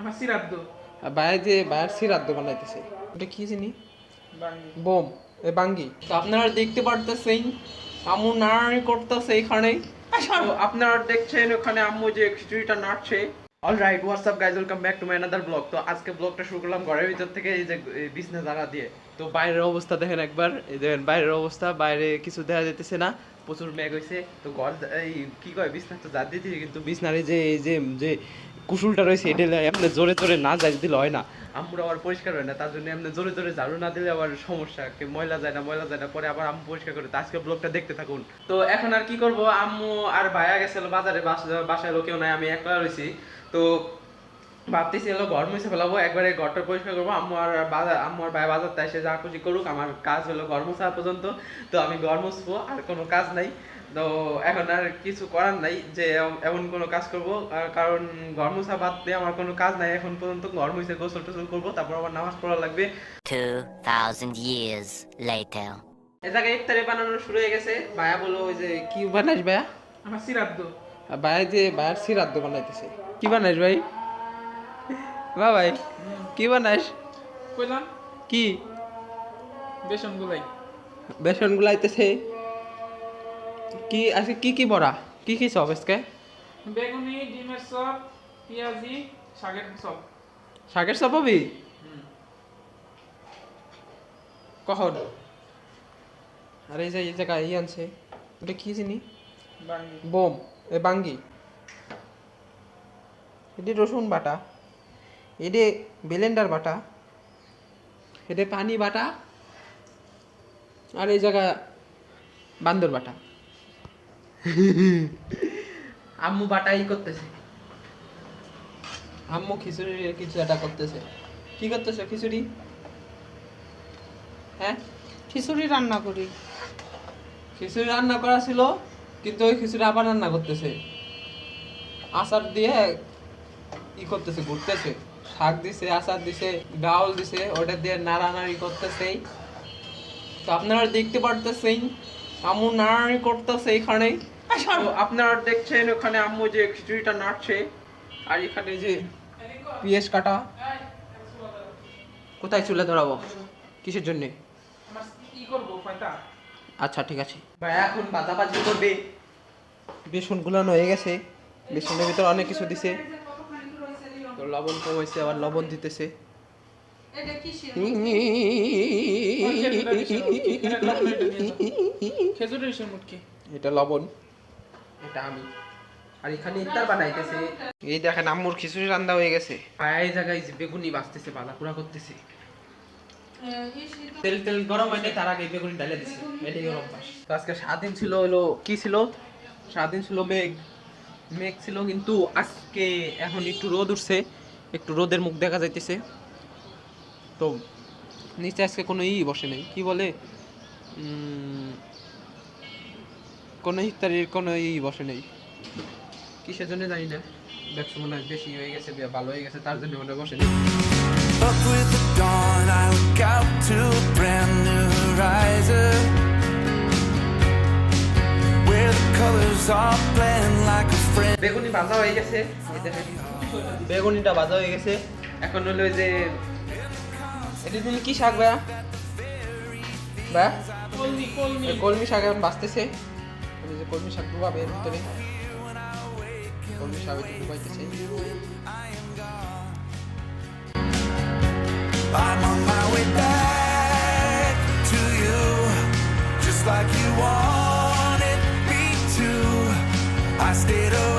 আমার সিরাদ্দ। যে সিরাদ্দ বানাইতেছে ওটা কি জানি? বোম এ বাঙ্গি। তো আপনারা দেখতে পারতেছেন নাড়ানি করতেছে এখানে। আপনারা দেখছেন ওখানে আম্মু যে খিচুড়িটা নাড়ছে। Alright what's up guys welcome back to my another blog তো আজকে ব্লগটা শুরু করলাম ঘরের ভিতর থেকে এই যে বিজনেস জায়গা দিয়ে। তো বাইরের অবস্থা দেখেন একবার। এই দেখেন বাইরের অবস্থা বাইরে কিছু দেখা যেতেছে না। প্রচুর মেঘ হয়েছে তো ঘর এই কি কয় বিছনা তো যা দিতেছে কিন্তু বিছনার যে এই যে যে কুশুলটা রয়েছে, এটা এমনি জোরে জোরে না যাই দিলে হয় না। আম্মুর আবার পরিষ্কার হয় না, তার জন্য এমনি জোরে জোরে ঝাড়ু না দিলে আবার সমস্যা, কে ময়লা যায় না, ময়লা যায় না, পরে আবার আম্মু পরিষ্কার করে আজকে ব্লগটা দেখতে থাকুন। তো এখন আর কি করব? আম্মু আর ভাইয়া গেছিল বাজারে বাসায় লোকেও নাই, আমি একলা রয়েছি। তো ভাবতেছি হলো ঘর মুছে ফেলাবো, একবারে ঘরটা পরিষ্কার করব। আম্মু আর বাজার আম্মু আর ভাই বাজার তাই সে যা খুশি করুক, আমার কাজ হলো ঘর মোছা পর্যন্ত। তো আমি ঘর মুছবো, আর কোনো কাজ নাই। তো এখন আর কিছু করার নাই যে এমন কোনো কাজ করব। কারণ ঘর মোছা বাদ দিয়ে আমার কোনো কাজ নাই। এখন পর্যন্ত ঘর মুছে গোসল টোসল করব তারপর আবার নামাজ পড়া লাগবে। 2,000 years later. ইফতারি বানানো শুরু হয়ে গেছে। ভাইয়া বলো ওই যে কি আমার সিরাদ্দ আর ভাইয়া যে ভাইয়ার সিরাদ্দ বানাইতেছে। কি বানাইস ভাই? বা ভাই কি বানাইস? কইলাম। কি? বেসন গুলাই। বেসন গুলাইতেছে। কি আজকে কি কি বড়া? কি কি সব আজকে? বেগুনি ডিমের চপ পেঁয়াজি শাকের চপ। শাকের সব হবি কখন? আরে এই যে এই জায়গায় ই আনছে। ওটা কি চিনি? বোম। এ বাঙ্গি। এটি রসুন বাটা। এটি বেলেন্ডার বাটা। এটি পানি বাটা। আর এই জায়গা বান্দর বাটা। আম্মু বাটাই করতেছে। আম্মু খিচুড়ি কিছু একটা করতেছে। কি করতেছে খিচুড়ি? হ্যাঁ? খিচুড়ি রান্না করি। খিচুড়ি রান্না করা ছিল কিন্তু ওই খিচুড়ি আবার রান্না করতেছে। আচার দিয়ে ই করতেছে ঘুরতেছে। শাক দিছে আচার দিছে ডাউল দিছে ওটা দিয়ে নাড়ানাড়ি করতেছে। তো আপনারা দেখতে পারতেছেন আম্মু নাড়ানাড়ি করতেছে এখানে। আপনারা দেখছেন ওখানে আম্মু যে খিচুড়িটা নাড়ছে আর এখানে যে পিএস কাটা। কোথায় চুলে ধরাবো? কিসের জন্যে? আচ্ছা ঠিক আছে। ভাই এখন বাজাবাজি করবে। বেসন গুলানো হয়ে গেছে। বেসনের ভিতর অনেক কিছু দিছে। তো লবণ কম হয়েছে আবার লবণ দিতেছে। খেজুরের মুটকি এটা লবণ। এটা আমি। আর এখানে ইফতার বানাইতেছে। এই দেখেন আম্মুর খিচুড়ি রান্না হয়ে গেছে। এই জায়গায় যে বেগুনি বাঁচতেছে বাঁধাপুরা করতেছে। তেল তেল গরম তার আগে বেগুনি ডালে দিছে। এটাই ওর অভ্যাস তো আজকে স্বাধীন ছিল হলো কি ছিল? স্বাধীন ছিল মেঘ। মেঘ ছিল কিন্তু আজকে এখন একটু রোদ উঠছে। একটু রোদের মুখ দেখা যাইতেছে। তো নিচে আজকে কোনো ই বসে নেই। কি বলে? কোনো ইফতারির কোনো ই বসে নেই। কিসের জন্য জানি না। দেখছ মনে হয় বেশি হয়ে গেছে বে- ভালো হয়ে গেছে তার জন্য মনে বসে নেই। Up with the dawn, I look out to a brand new horizon where the colors all blend like a friend. বেগুনি ভাজা হয়ে গেছে। বেগুনিটা ভাজা হয়ে গেছে। এখন হলো যে এটা তুমি কি শাক ভাইয়া? ভাইয়া কলমি কলমি। কলমি শাক এখন বাঁচতেছে। ওই যে কলমি শাক ডুবাবে এর ভিতরে। কলমি শাক একটু ডুবাইতেছে। I'm on my way back to you, just like you wanted me to. I stayed away.